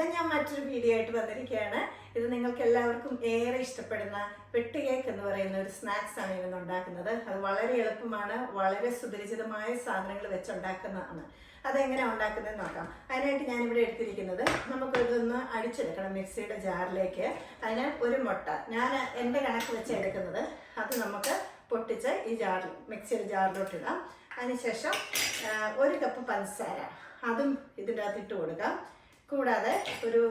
ഇതാ ഞാൻ മറ്റൊരു വീഡിയോ ആയിട്ട് വന്നിരിക്കുകയാണ്. ഇത് നിങ്ങൾക്ക് എല്ലാവർക്കും ഏറെ ഇഷ്ടപ്പെടുന്ന വെട്ട് കേക്ക് എന്ന് പറയുന്ന ഒരു സ്നാക്സ് ആണ് ഇന്ന് ഉണ്ടാക്കുന്നത്. അത് വളരെ എളുപ്പമാണ് വളരെ സുപരിചിതമായ സാധനങ്ങൾ വെച്ചുണ്ടാക്കുന്നതാണ്. അതെങ്ങനെ ഉണ്ടാക്കുന്നത് നോക്കാം. അതിനായിട്ട് ഞാൻ ഇവിടെ എടുത്തിരിക്കുന്നത് നമുക്ക് ഇതൊന്ന് അടിച്ചെടുക്കണം മിക്സിയുടെ ജാറിലേക്ക്. അതിന് ഒരു മുട്ട. ഞാൻ എന്റെ കണക്ക് വെച്ച് എടുക്കുന്നത് അത് നമുക്ക് പൊട്ടിച്ച് ഈ ജാറിൽ മിക്സിയുടെ ജാറിലോട്ട് ഇടാം. അതിനുശേഷം ഒരു കപ്പ് പഞ്ചസാര. അതും ഇതിന്റെ അകത്ത് ഇട്ട് കൊടുക്കാം. കൂടാതെ ഒരു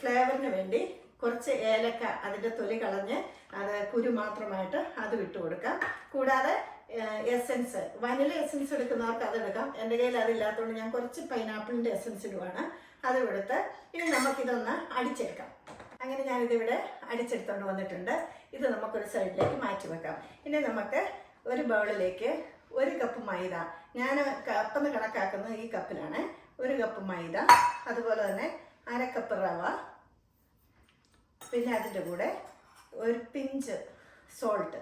ഫ്ലേവറിന് വേണ്ടി കുറച്ച് ഏലക്ക അതിന്റെ തൊലി കളഞ്ഞ് അത് കുരു മാത്രമായിട്ട് അത് വിട്ടു കൊടുക്കാം. കൂടാതെ എസെൻസ് വനില എസെൻസ് എടുക്കുന്നവർക്ക് അത് എടുക്കാം. എന്റെ കയ്യിൽ അതില്ലാത്തതുകൊണ്ട് ഞാൻ കുറച്ച് പൈനാപ്പിളിന്റെ എസെൻസ് ഇടുവാണ്. അത് കൊടുത്ത് ഇനി നമുക്കിതൊന്ന് അടിച്ചെടുക്കാം. അങ്ങനെ ഞാനിതിവിടെ അടിച്ചെടുത്തോണ്ട് വന്നിട്ടുണ്ട്. ഇത് നമുക്കൊരു സൈഡിലേക്ക് മാറ്റി വെക്കാം. ഇനി നമുക്ക് ഒരു ബൗളിലേക്ക് ഒരു കപ്പ് മൈദ. ഞാൻ കപ്പെന്ന് കണക്കാക്കുന്നത് ഈ കപ്പിലാണ് ഒരു കപ്പ് മൈദ അതുപോലെ തന്നെ അര കപ്പ് റവ പിന്നെ അതിന്റെ കൂടെ ഒരു പിഞ്ച് സോൾട്ട്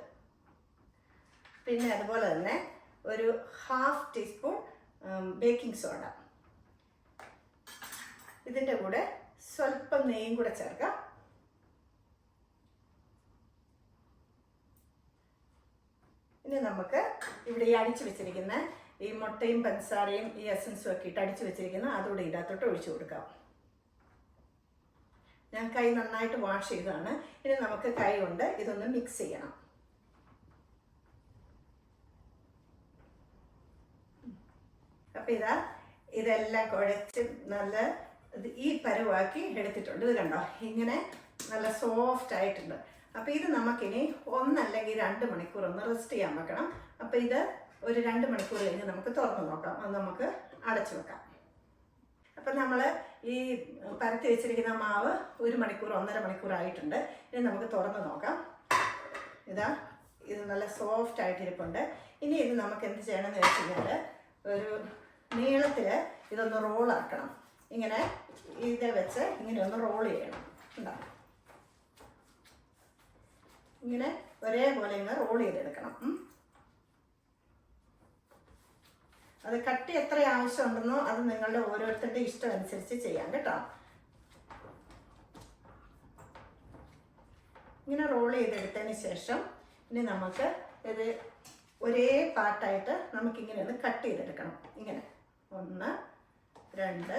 പിന്നെ അതുപോലെ തന്നെ ഒരു ഹാഫ് ടീസ്പൂൺ ബേക്കിംഗ് സോഡ ഇതിന്റെ കൂടെ സ്വല്പം നെയ്യും കൂടെ ചേർക്കാം. ഇനി നമുക്ക് ഇവിടെ ഈ അടിച്ചു വെച്ചിരിക്കുന്ന ഈ മുട്ടയും പഞ്ചസാരയും ഈ എസൻസും ഒക്കെ ഇട്ട് അടിച്ചു വെച്ചിരിക്കുന്ന അതുകൂടെ ഇതിനകത്തോട്ട് ഒഴിച്ചു കൊടുക്കാം. ഞാൻ കൈ നന്നായിട്ട് വാഷ് ചെയ്തതാണ്. ഇനി നമുക്ക് കൈ കൊണ്ട് ഇതൊന്ന് മിക്സ് ചെയ്യണം. അപ്പം ഇതാ ഇതെല്ലാം കുഴച്ച് നല്ല ഈ പരുവാക്കി എടുത്തിട്ടുണ്ട്. ഇത് കണ്ടോ? ഇങ്ങനെ നല്ല സോഫ്റ്റ് ആയിട്ടുണ്ട്. അപ്പോൾ ഇത് നമുക്കിനി ഒന്നല്ലെങ്കിൽ രണ്ട് മണിക്കൂർ ഒന്ന് റെസ്റ്റ് ചെയ്യാൻ വെക്കണം. അപ്പോൾ ഇത് ഒരു രണ്ട് മണിക്കൂർ കഴിഞ്ഞ് നമുക്ക് തുറന്നു നോക്കാം. അത് നമുക്ക് അടച്ചു വെക്കാം. അപ്പം നമ്മൾ ഈ പരത്തി വെച്ചിരിക്കുന്ന മാവ് ഒരു മണിക്കൂർ ഒന്നര മണിക്കൂർ ആയിട്ടുണ്ട്. ഇനി നമുക്ക് തുറന്നു നോക്കാം. ഇതാ ഇത് നല്ല സോഫ്റ്റ് ആയിട്ടിരിപ്പുണ്ട്. ഇനി ഇത് നമുക്ക് എന്ത് ചെയ്യണമെന്ന് വെച്ച് കഴിഞ്ഞാൽ ഒരു നീളത്തിൽ ഇതൊന്ന് റോളാക്കണം ഇങ്ങനെ ഇത് വെച്ച് ഇങ്ങനെ ഒന്ന് റോൾ ചെയ്യണം. ഉണ്ടാവും ഇങ്ങനെ ഒരേപോലെ ഇങ്ങനെ റോൾ ചെയ്തെടുക്കണം. അത് കട്ടി എത്ര ആവശ്യമുണ്ടെന്നോ അത് നിങ്ങളുടെ ഓരോരുത്തരുടെ ഇഷ്ടം അനുസരിച്ച് ചെയ്യാം കേട്ടോ. ഇങ്ങനെ റോൾ ചെയ്തെടുത്തതിന് ശേഷം ഇനി നമുക്ക് ഇത് ഒരേ പാർട്ടായിട്ട് നമുക്കിങ്ങനെ ഒന്ന് കട്ട് ചെയ്തെടുക്കണം. ഇങ്ങനെ. ഒന്ന് രണ്ട്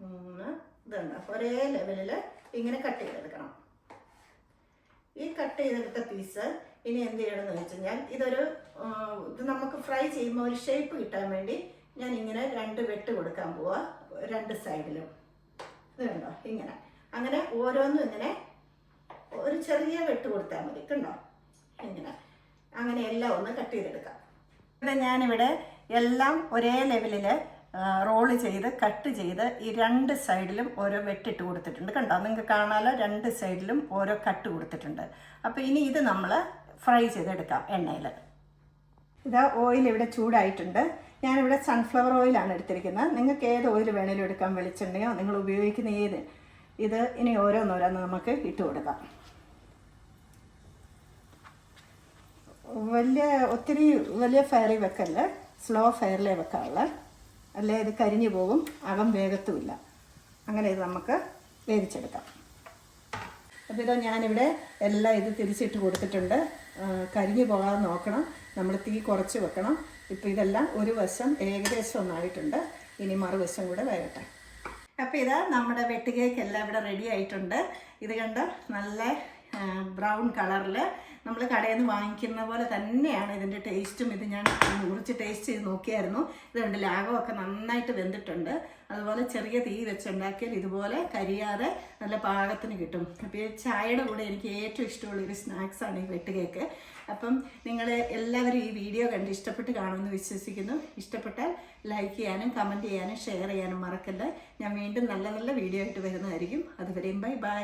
മൂന്ന് ഇതുണ്ട് ഒരേ ലെവലിൽ ഇങ്ങനെ കട്ട് ചെയ്തെടുക്കണം. ഈ കട്ട് ചെയ്തെടുത്ത പീസ് ഇനി എന്ത് ചെയ്യണമെന്ന് വെച്ച് ഞാൻ ഇതൊരു ഇത് നമുക്ക് ഫ്രൈ ചെയ്യുമ്പോൾ ഒരു ഷേപ്പ് കിട്ടാൻ വേണ്ടി ഞാൻ ഇങ്ങനെ രണ്ട് വെട്ട് കൊടുക്കാൻ പോവാ രണ്ട് സൈഡിലും. ഇത് കണ്ടോ? ഇങ്ങനെ. അങ്ങനെ ഓരോന്നും ഇങ്ങനെ ഒരു ചെറിയ വെട്ട് കൊടുത്താൽ മതി. കണ്ടോ? ഇങ്ങനെ. അങ്ങനെ എല്ലാം ഒന്ന് കട്ട് ചെയ്തെടുക്കാം. ഇവിടെ ഞാനിവിടെ എല്ലാം ഒരേ ലെവലിൽ റോൾ ചെയ്ത് കട്ട് ചെയ്ത് ഈ രണ്ട് സൈഡിലും ഓരോ വെട്ടിട്ട് കൊടുത്തിട്ടുണ്ട്. കണ്ടോ? നിങ്ങൾക്ക് കാണാലോ? രണ്ട് സൈഡിലും ഓരോ കട്ട് കൊടുത്തിട്ടുണ്ട്. അപ്പോൾ ഇനി ഇത് നമ്മൾ ഫ്രൈ ചെയ്തെടുക്കാം എണ്ണയിൽ. ഇത് ഓയിൽ ഇവിടെ ചൂടായിട്ടുണ്ട്. ഞാനിവിടെ സൺഫ്ലവർ ഓയിലാണ് എടുത്തിരിക്കുന്നത്. നിങ്ങൾക്ക് ഏത് ഓയിൽ വേണേലും എടുക്കാം വെളിച്ചെണ്ണയോ നിങ്ങൾ ഉപയോഗിക്കുന്ന ഏത്. ഇത് ഇനി ഓരോന്നോരോന്ന് നമുക്ക് ഇട്ട് കൊടുക്കാം. വലിയ ഒത്തിരി വലിയ ഫയറിൽ വെക്കല്ല? സ്ലോ ഫയറിലേ വെക്കാറുള്ള. അല്ലേ? ഇത് കരിഞ്ഞു പോകും അകം വേഗത്തുമില്ല അങ്ങനെ ഇത് നമുക്ക് വേവിച്ചെടുക്കാം. അപ്പോൾ ഇതാ ഞാനിവിടെ എല്ലാം ഇത് തിരിച്ചിട്ട് കൊടുത്തിട്ടുണ്ട്. കരിഞ്ഞു പോകാതെ നോക്കണം. നമ്മൾ തീ കുറച്ച് വെക്കണം. ഇപ്പോൾ ഇതെല്ലാം ഒരു വശം ഏകദേശം ഒന്നായിട്ടുണ്ട്. ഇനി മറുവശം കൂടെ വരട്ടെ. അപ്പോൾ ഇതാ നമ്മുടെ വെട്ടുകേക്ക് എല്ലാം ഇവിടെ റെഡി ആയിട്ടുണ്ട്. ഇത് കണ്ടോ? നല്ല ബ്രൗൺ കളറിൽ നമ്മൾ കടയിൽ നിന്ന് വാങ്ങിക്കുന്ന പോലെ തന്നെയാണ് ഇതിന്റെ ടേസ്റ്റും ഇത് ഞാൻ മുറിച്ച് ടേസ്റ്റ് ചെയ്ത് നോക്കിയായിരുന്നു. ഇതുണ്ട് ലാഗമൊക്കെ നന്നായിട്ട് വെന്തിട്ടുണ്ട്. അതുപോലെ ചെറിയ തീ വെച്ചുണ്ടാക്കിയാൽ ഇതുപോലെ കരിയാതെ നല്ല പാകത്തിന് കിട്ടും. അപ്പോൾ ഈ ചായയുടെ കൂടെ എനിക്ക് ഏറ്റവും ഇഷ്ടമുള്ള ഒരു സ്നാക്സാണ് ഈ വെട്ട് കേക്ക് അപ്പം നിങ്ങൾ എല്ലാവരും ഈ വീഡിയോ കണ്ട് ഇഷ്ടപ്പെട്ട് കാണുമെന്ന് വിശ്വസിക്കുന്നു. ഇഷ്ടപ്പെട്ടാൽ ലൈക്ക് ചെയ്യാനും കമന്റ് ചെയ്യാനും ഷെയർ ചെയ്യാനും മറക്കല്ല ഞാൻ വീണ്ടും നല്ല നല്ല വീഡിയോ ആയിട്ട് വരുന്നതായിരിക്കും. അതുവരെയും ബൈ ബൈ